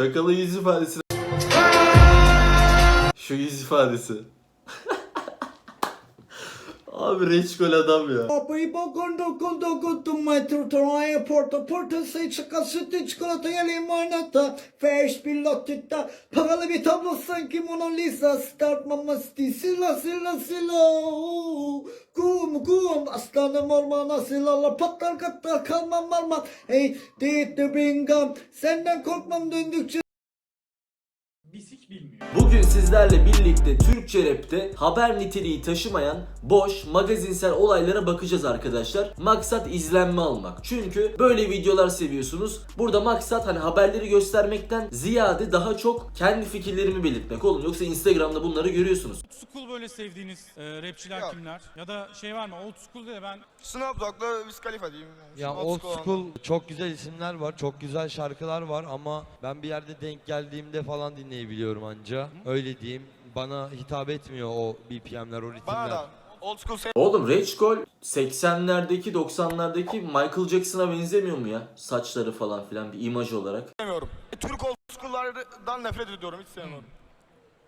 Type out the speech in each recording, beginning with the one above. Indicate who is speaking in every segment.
Speaker 1: Çakalın yüz ifadesi. Şu yüz ifadesi. Abi reçkol adam ya.
Speaker 2: Poi poco conto conto mai trovaia porta porta sei çakal sütü çikolata ya limonata Fresh pilotta Paralı bir tablo sanki Mona Lisa Start mama sti silla silla silla Kum kum aslanım ormana sillalar patlar katlar kalmam marmar. Hey dit bingam Senden korkmam döndükçe
Speaker 3: Bilmiyor.
Speaker 1: Bugün sizlerle birlikte Türkçe rapte haber niteliği taşımayan boş magazinsel olaylara bakacağız arkadaşlar. Maksat izlenme almak. Çünkü böyle videolar seviyorsunuz. Burada maksat hani haberleri göstermekten ziyade daha çok kendi fikirlerimi belirtmek oğlum. Yoksa Instagram'da bunları görüyorsunuz.
Speaker 3: School böyle sevdiğiniz e, rapçiler
Speaker 4: Yok.
Speaker 3: kimler? Ya da şey var mı? Old School de ben
Speaker 4: Snoop Dogg'la Wiz Khalifa diyeyim.
Speaker 5: Ya
Speaker 4: Şimdi
Speaker 5: old
Speaker 4: olan-
Speaker 5: school çok güzel isimler var, çok güzel şarkılar var ama ben bir yerde denk geldiğimde falan dinleyebiliyorum anca. Öyle diyeyim. Bana hitap etmiyor o BPM'ler, o
Speaker 4: Bana
Speaker 5: ritimler.
Speaker 4: da old school
Speaker 1: Oğlum Rage Call 80'lerdeki 90'lardaki Michael Jackson'a benzemiyor mu ya? Saçları falan filan bir imaj olarak.
Speaker 4: sevmiyorum. Türk old school'lardan nefret ediyorum hiç sevmiyorum.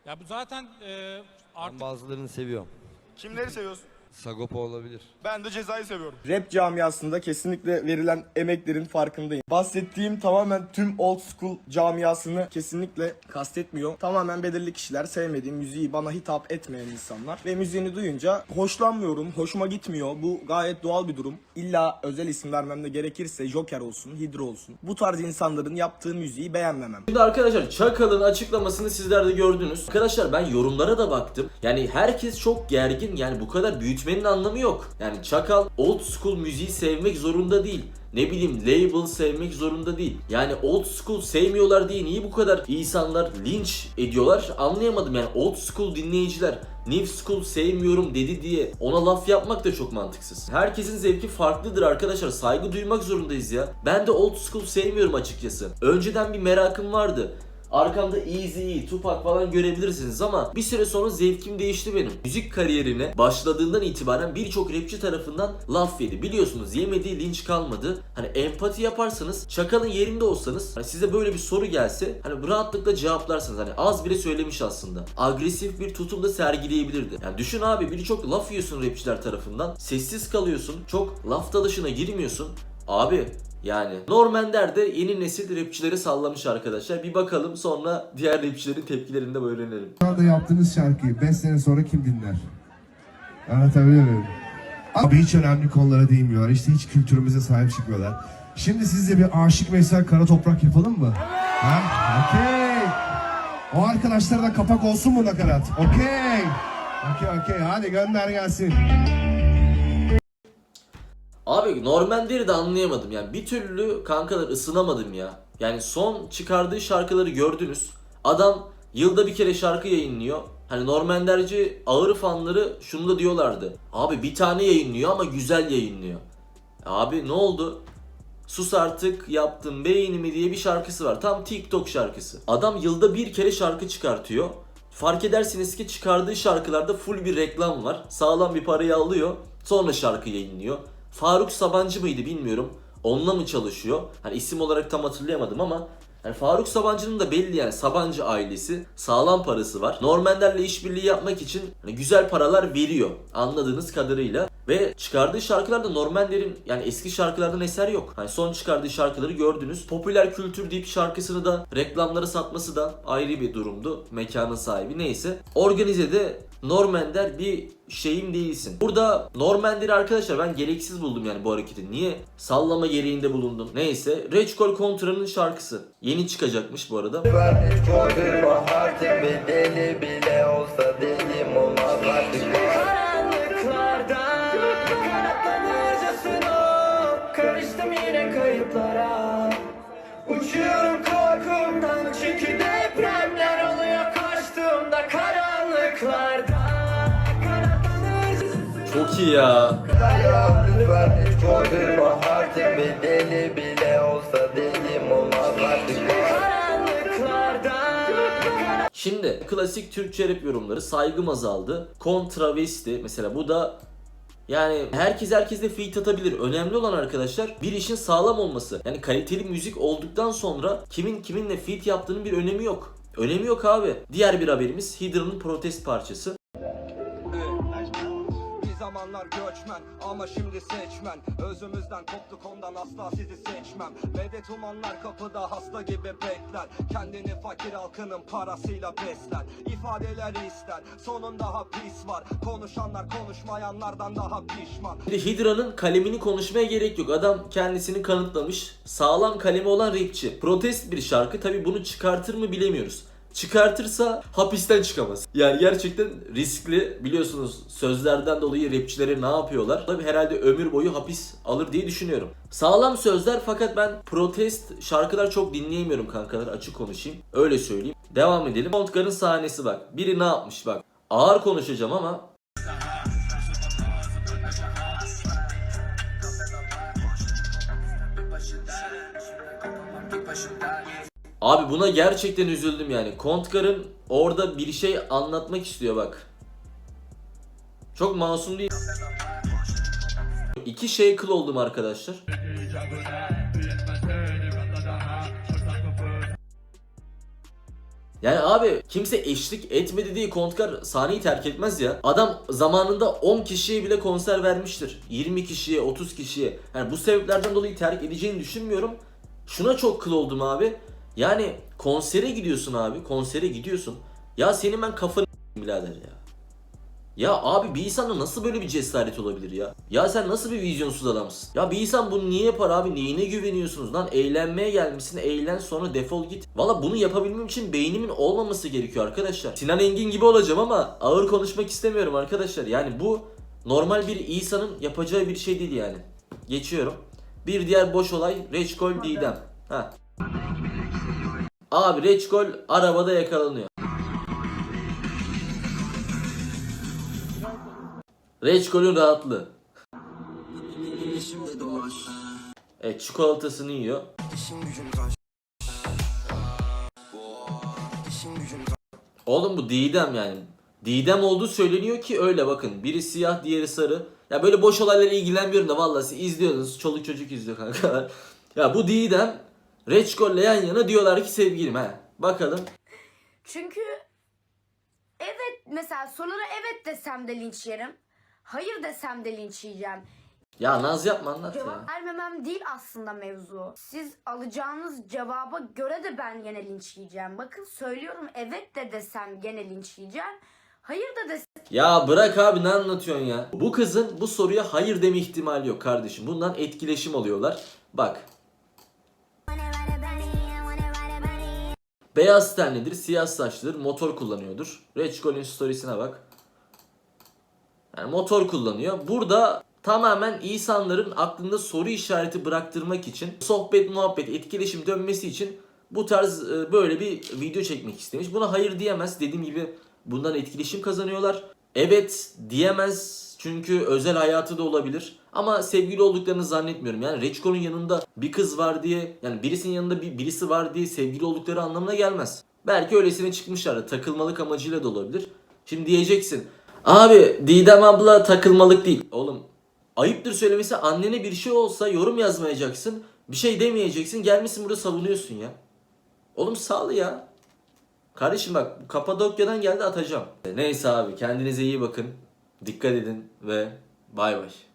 Speaker 3: ya bu zaten e,
Speaker 5: Ben
Speaker 3: artık
Speaker 5: bazılarını seviyorum.
Speaker 4: Kimleri seviyorsun?
Speaker 5: Sagopa olabilir.
Speaker 4: Ben de cezayı seviyorum.
Speaker 6: Rap camiasında kesinlikle verilen emeklerin farkındayım. Bahsettiğim tamamen tüm old school camiasını kesinlikle kastetmiyor. Tamamen belirli kişiler sevmediğim müziği bana hitap etmeyen insanlar ve müziğini duyunca hoşlanmıyorum, hoşuma gitmiyor. Bu gayet doğal bir durum. İlla özel isim vermem de gerekirse Joker olsun, Hydra olsun. Bu tarz insanların yaptığı müziği beğenmemem.
Speaker 1: Şimdi arkadaşlar Çakal'ın açıklamasını sizler de gördünüz. Arkadaşlar ben yorumlara da baktım. Yani herkes çok gergin. Yani bu kadar büyütmenin anlamı yok. Yani Çakal old school müziği sevmek zorunda değil. Ne bileyim label sevmek zorunda değil. Yani old school sevmiyorlar diye niye bu kadar insanlar linç ediyorlar anlayamadım. Yani old school dinleyiciler New School sevmiyorum dedi diye ona laf yapmak da çok mantıksız. Herkesin zevki farklıdır arkadaşlar. Saygı duymak zorundayız ya. Ben de old school sevmiyorum açıkçası. Önceden bir merakım vardı. Arkamda Eazy, Tupac falan görebilirsiniz ama bir süre sonra zevkim değişti benim. Müzik kariyerine başladığından itibaren birçok rapçi tarafından laf yedi. Biliyorsunuz yemediği linç kalmadı. Hani empati yaparsanız, çakalın yerinde olsanız hani size böyle bir soru gelse hani rahatlıkla cevaplarsınız. Hani az bile söylemiş aslında. Agresif bir tutum da sergileyebilirdi. Yani düşün abi birçok laf yiyorsun rapçiler tarafından. Sessiz kalıyorsun. Çok laf dalışına girmiyorsun. Abi yani Norman de yeni nesil rapçileri sallamış arkadaşlar. Bir bakalım sonra diğer rapçilerin tepkilerini de öğrenelim.
Speaker 7: Anda yaptığınız şarkıyı 5 sene sonra kim dinler? Anlatabiliyor muyum? Abi hiç önemli konulara değinmiyorlar. İşte hiç kültürümüze sahip çıkmıyorlar. Şimdi sizce bir aşık Veysel Kara Toprak yapalım mı? Ha? Okey. O arkadaşlara da kapak olsun mu nakarat? Okey. Okey okey hadi gönder gelsin.
Speaker 1: Abi Norman de anlayamadım yani bir türlü kankalar ısınamadım ya. Yani son çıkardığı şarkıları gördünüz. Adam yılda bir kere şarkı yayınlıyor. Hani Norman Derci ağır fanları şunu da diyorlardı. Abi bir tane yayınlıyor ama güzel yayınlıyor. Abi ne oldu? Sus artık yaptım beynimi diye bir şarkısı var. Tam TikTok şarkısı. Adam yılda bir kere şarkı çıkartıyor. Fark edersiniz ki çıkardığı şarkılarda full bir reklam var. Sağlam bir parayı alıyor. Sonra şarkı yayınlıyor. Faruk Sabancı mıydı bilmiyorum. Onunla mı çalışıyor? Hani isim olarak tam hatırlayamadım ama yani Faruk Sabancı'nın da belli yani Sabancı ailesi sağlam parası var. Normanlerle işbirliği yapmak için hani güzel paralar veriyor anladığınız kadarıyla. Ve çıkardığı şarkılarda Normanlerin yani eski şarkılardan eser yok. Hani son çıkardığı şarkıları gördünüz. Popüler kültür deyip şarkısını da reklamlara satması da ayrı bir durumdu. Mekanın sahibi neyse. Organize'de Normander bir şeyim değilsin. Burada Normander'i arkadaşlar ben gereksiz buldum yani bu hareketi. Niye? Sallama gereğinde bulundum. Neyse. Reçkol Kontra'nın şarkısı. Yeni çıkacakmış bu arada.
Speaker 8: Kırdırma harcımı deli bile olsa olmaz kanatlanırcasına Karıştım yine kayıplara. Uçuyorum korkumdan. Çünkü depremler oluyor Kaçtığımda Kanatlanırcasına
Speaker 1: Çok iyi ya.
Speaker 8: Lütfen kırdırma harcımı deli bile olsa delim olmaz artık.
Speaker 1: Şimdi klasik Türkçe rap yorumları saygım azaldı. Kontravesti mesela bu da Yani herkes herkesle feat atabilir. Önemli olan arkadaşlar bir işin sağlam olması. Yani kaliteli müzik olduktan sonra kimin kiminle feat yaptığının bir önemi yok. Önemi yok abi. Diğer bir haberimiz Hydra'nın protest parçası.
Speaker 9: Zamanlar göçmen ama şimdi seçmen Özümüzden koptuk ondan asla sizi seçmem Medet umanlar kapıda hasta gibi bekler Kendini fakir halkının parasıyla besler İfadeler ister sonunda hapis var Konuşanlar konuşmayanlardan daha pişman
Speaker 1: Hydra'nın kalemini konuşmaya gerek yok. Adam kendisini kanıtlamış. Sağlam kalemi olan rapçi. Protest bir şarkı. Tabi bunu çıkartır mı bilemiyoruz. Çıkartırsa hapisten çıkamaz. Yani gerçekten riskli. Biliyorsunuz sözlerden dolayı rapçilere ne yapıyorlar? Tabi herhalde ömür boyu hapis alır diye düşünüyorum. Sağlam sözler fakat ben protest şarkılar çok dinleyemiyorum kankalar açık konuşayım. Öyle söyleyeyim. Devam edelim. Montgar'ın sahnesi bak. Biri ne yapmış bak. Ağır konuşacağım ama Abi buna gerçekten üzüldüm yani. Kontkar'ın orada bir şey anlatmak istiyor bak. Çok masum değil. İki şey kıl oldum arkadaşlar. Yani abi kimse eşlik etmedi diye Kontkar sahneyi terk etmez ya. Adam zamanında 10 kişiye bile konser vermiştir. 20 kişiye, 30 kişiye. Yani bu sebeplerden dolayı terk edeceğini düşünmüyorum. Şuna çok kıl oldum abi. Yani konsere gidiyorsun abi. Konsere gidiyorsun. Ya senin ben kafanı birader ya. Ya abi bir insanda nasıl böyle bir cesaret olabilir ya? Ya sen nasıl bir vizyonsuz adamsın? Ya bir insan bunu niye yapar abi? Neyine güveniyorsunuz lan? Eğlenmeye gelmişsin. Eğlen sonra defol git. Valla bunu yapabilmem için beynimin olmaması gerekiyor arkadaşlar. Sinan Engin gibi olacağım ama ağır konuşmak istemiyorum arkadaşlar. Yani bu normal bir insanın yapacağı bir şey değil yani. Geçiyorum. Bir diğer boş olay Reçkol Didem. Ha. Abi Reçkol arabada yakalanıyor. Reçkol'ün rahatlığı. Evet çikolatasını yiyor. Oğlum bu Didem yani. Didem olduğu söyleniyor ki öyle bakın. Biri siyah diğeri sarı. Ya böyle boş olaylarla ilgilenmiyorum da vallahi siz izliyorsunuz. Çoluk çocuk izliyor kankalar. Ya bu Didem Reçkol'le yan yana diyorlar ki sevgilim ha. Bakalım.
Speaker 10: Çünkü evet mesela sorulara evet desem de linç yerim. Hayır desem de linç yiyeceğim.
Speaker 1: Ya naz yapma anlat ya.
Speaker 10: Cevap vermemem değil aslında mevzu. Siz alacağınız cevaba göre de ben gene linç yiyeceğim. Bakın söylüyorum evet de desem gene linç yiyeceğim. Hayır da desem
Speaker 1: Ya bırak abi ne anlatıyorsun ya? Bu kızın bu soruya hayır deme ihtimali yok kardeşim. Bundan etkileşim alıyorlar. Bak. Beyaz tenlidir, siyah saçlıdır, motor kullanıyordur. Reçkol'ün storiesine bak. Yani motor kullanıyor. Burada tamamen insanların aklında soru işareti bıraktırmak için, sohbet, muhabbet, etkileşim dönmesi için bu tarz e, böyle bir video çekmek istemiş. Buna hayır diyemez. Dediğim gibi bundan etkileşim kazanıyorlar. Evet diyemez çünkü özel hayatı da olabilir. Ama sevgili olduklarını zannetmiyorum. Yani Reçko'nun yanında bir kız var diye, yani birisinin yanında bir birisi var diye sevgili oldukları anlamına gelmez. Belki öylesine çıkmışlar. Takılmalık amacıyla da olabilir. Şimdi diyeceksin. Abi Didem abla takılmalık değil. Oğlum ayıptır söylemesi annene bir şey olsa yorum yazmayacaksın. Bir şey demeyeceksin. Gelmişsin burada savunuyorsun ya. Oğlum sağ ol ya. Kardeşim bak Kapadokya'dan geldi atacağım. Neyse abi kendinize iyi bakın. Dikkat edin ve bay bay.